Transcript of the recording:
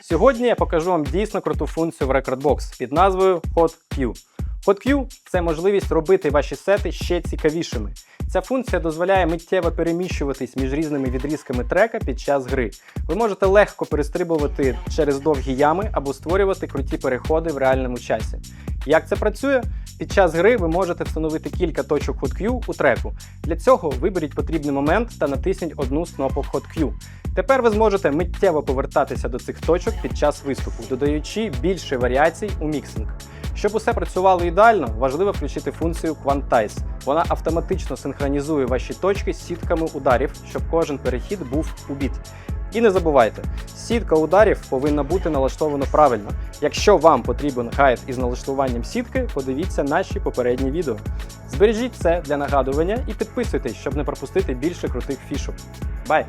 Сьогодні я покажу вам дійсно круту функцію в Recordbox під назвою HotQ. HotQ – це можливість робити ваші сети ще цікавішими. Ця функція дозволяє миттєво переміщуватись між різними відрізками трека під час гри. Ви можете легко перестрибувати через довгі ями або створювати круті переходи в реальному часі. Як це працює? Під час гри ви можете встановити кілька точок HotQ у треку. Для цього виберіть потрібний момент та натисніть одну з кнопок HotQ. Тепер ви зможете миттєво повертатися до цих точок під час виступу, додаючи більше варіацій у міксинг. Щоб усе працювало ідеально, важливо включити функцію Quantize. Вона автоматично синхронізує ваші точки з сітками ударів, щоб кожен перехід був у біт. І не забувайте, сітка ударів повинна бути налаштована правильно. Якщо вам потрібен гайд із налаштуванням сітки, подивіться наші попередні відео. Збережіть це для нагадування і підписуйтесь, щоб не пропустити більше крутих фішок. Бай!